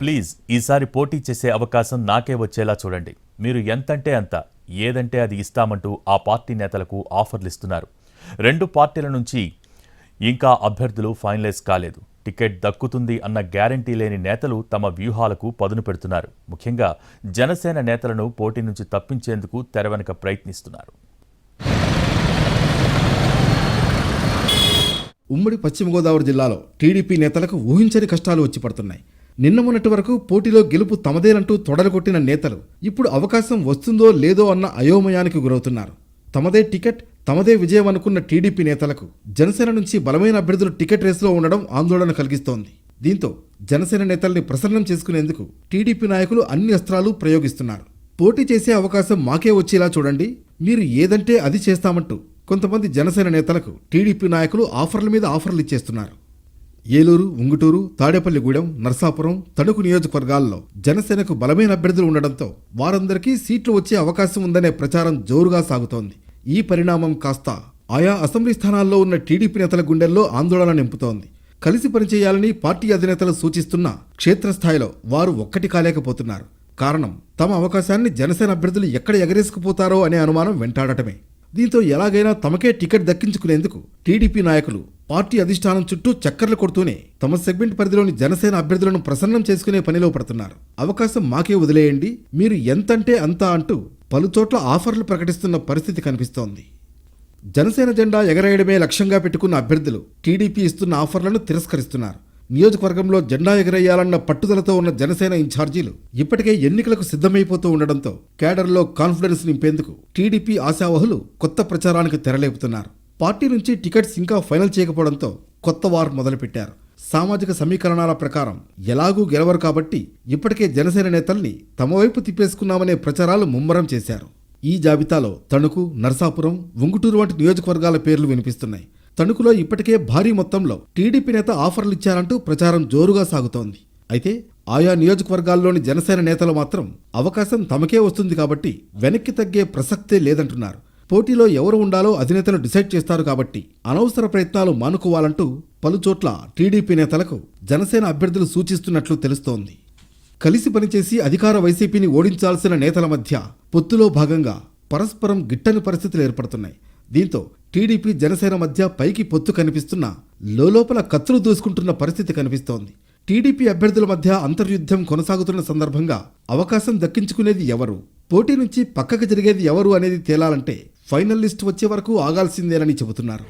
Please ఈసారి పోటీ చేసే అవకాశం నాకే వచ్చేలా చూడండి. మీరు ఎంతంటే అంత ఏదంటే అది ఇస్తామంటూ ఆ పార్టీ నేతలకు ఆఫర్లు ఇస్తున్నారు రెండు పార్టీల నుంచి ఇంకా అభ్యర్థులు ఫైనలైజ్ కాలేదు. టికెట్ దక్కుతుంది అన్న గ్యారంటీ లేని నేతలు తమ వ్యూహాలకు పదును పెడుతున్నారు. ముఖ్యంగా జనసేన నేతలను పోటీ నుంచి తప్పించేందుకు తెరవెనక ప్రయత్నిస్తున్నారు. ఉమ్మడి పశ్చిమ గోదావరి జిల్లాలో టీడీపీ నేతలకు ఊహించని కష్టాలు వచ్చి పడుతున్నాయి. నిన్న మొన్నటి వరకు పోటీలో గెలుపు తమదేనంటూ తొడలుకొట్టిన నేతలు ఇప్పుడు అవకాశం వస్తుందో లేదో అన్న అయోమయానికి గురవుతున్నారు. తమదే టికెట్ తమదే విజయం అనుకున్న టీడీపీ నేతలకు జనసేన నుంచి బలమైన అభ్యర్థులు టికెట్ రేసులో ఉండడం ఆందోళన కలిగిస్తోంది. దీంతో జనసేన నేతల్ని ప్రసన్నం చేసుకునేందుకు టీడీపీ నాయకులు అన్ని అస్త్రాలు ప్రయోగిస్తున్నారు. పోటీ చేసే అవకాశం మాకే వచ్చేలా చూడండి మీరు ఏదంటే అది చేస్తామంటూ కొంతమంది జనసేన నేతలకు టీడీపీ నాయకులు ఆఫర్ల మీద ఆఫర్లు ఇచ్చేస్తున్నారు. ఏలూరు ఉంగుటూరు తాడేపల్లిగూడెం నర్సాపురం తణుకు నియోజకవర్గాల్లో జనసేనకు బలమైన అభ్యర్థులు ఉండడంతో వారందరికీ సీట్లు వచ్చే అవకాశం ఉందనే ప్రచారం జోరుగా సాగుతోంది. ఈ పరిణామం కాస్త ఆయా అసెంబ్లీ స్థానాల్లో ఉన్న టీడీపీ నేతల గుండెల్లో ఆందోళన నింపుతోంది. కలిసి పనిచేయాలని పార్టీ అధినేతలు సూచిస్తున్న క్షేత్రస్థాయిలో వారు ఒక్కటి కాలేకపోతున్నారు. కారణం తమ అవకాశాన్ని జనసేన అభ్యర్థులు ఎక్కడ ఎగరేసుకుపోతారో అనే అనుమానం వెంటాడటమే. దీంతో ఎలాగైనా తమకే టికెట్ దక్కించుకునేందుకు టీడీపీ నాయకులు పార్టీ అధిష్టానం చుట్టూ చక్కర్లు కొడుతూనే తమ సెగ్మెంట్ పరిధిలోని జనసేన అభ్యర్థులను ప్రసన్నం చేసుకునే పనిలో పడుతున్నారు. అవకాశం మాకే వదిలేయండి. మీరు ఎంతంటే అంత అంటూ పలుచోట్ల ఆఫర్లు ప్రకటిస్తున్న పరిస్థితి కనిపిస్తోంది. జనసేన జెండా ఎగరేయడమే లక్ష్యంగా పెట్టుకున్న అభ్యర్థులు టీడీపీ ఇస్తున్న ఆఫర్లను తిరస్కరిస్తున్నారు. నియోజకవర్గంలో జెండా ఎగరేయాలన్న పట్టుదలతో ఉన్న జనసేన ఇన్ఛార్జీలు ఇప్పటికే ఎన్నికలకు సిద్ధమైపోతూ ఉండడంతో కేడర్లో కాన్ఫిడెన్స్ నింపేందుకు టీడీపీ ఆశావహులు కొత్త ప్రచారానికి తెరలేపుతున్నారు. పార్టీ నుంచి టికెట్స్ ఇంకా ఫైనల్ చేయకపోవడంతో కొత్త వార్ మొదలుపెట్టారు. సామాజిక సమీకరణాల ప్రకారం ఎలాగూ గెలవరు కాబట్టి ఇప్పటికే జనసేన నేతల్ని తమ వైపు తిప్పేసుకున్నామనే ప్రచారాలు ముమ్మరం చేశారు. ఈ జాబితాలో తణుకు నర్సాపురం ఉంగుటూరు వంటి నియోజకవర్గాల పేర్లు వినిపిస్తున్నాయి. తణుకులో ఇప్పటికే భారీ మొత్తంలో టీడీపీ నేత ఆఫర్లిచ్చారంటూ ప్రచారం జోరుగా సాగుతోంది. అయితే ఆయా నియోజకవర్గాల్లోని జనసేన నేతలు మాత్రం అవకాశం తమకే వస్తుంది కాబట్టి వెనక్కి తగ్గే ప్రసక్తే లేదంటున్నారు. పోటీలో ఎవరు ఉండాలో అధినేతలు డిసైడ్ చేస్తారు కాబట్టి అనవసర ప్రయత్నాలు మానుకోవాలంటూ పలుచోట్ల టీడీపీ నేతలకు జనసేన అభ్యర్థులు సూచిస్తున్నట్లు తెలుస్తోంది. కలిసి పనిచేసి అధికార వైసీపీని ఓడించాల్సిన నేతల మధ్య పొత్తులో భాగంగా పరస్పరం గిట్టని పరిస్థితులు ఏర్పడుతున్నాయి. దీంతో టీడీపీ జనసేన మధ్య పైకి పొత్తు కనిపిస్తున్నా లోలోపల కత్తులు దూసుకుంటున్న పరిస్థితి కనిపిస్తోంది. టీడీపీ అభ్యర్థుల మధ్య అంతర్యుద్ధం కొనసాగుతున్న సందర్భంగా అవకాశం దక్కించుకునేది ఎవరు? పోటీ నుంచి పక్కకు జరిగేది ఎవరు అనేది తేలాలంటే ఫైనల్ లిస్ట్ వచ్చే వరకు ఆగాల్సిందేనని చెబుతున్నారు.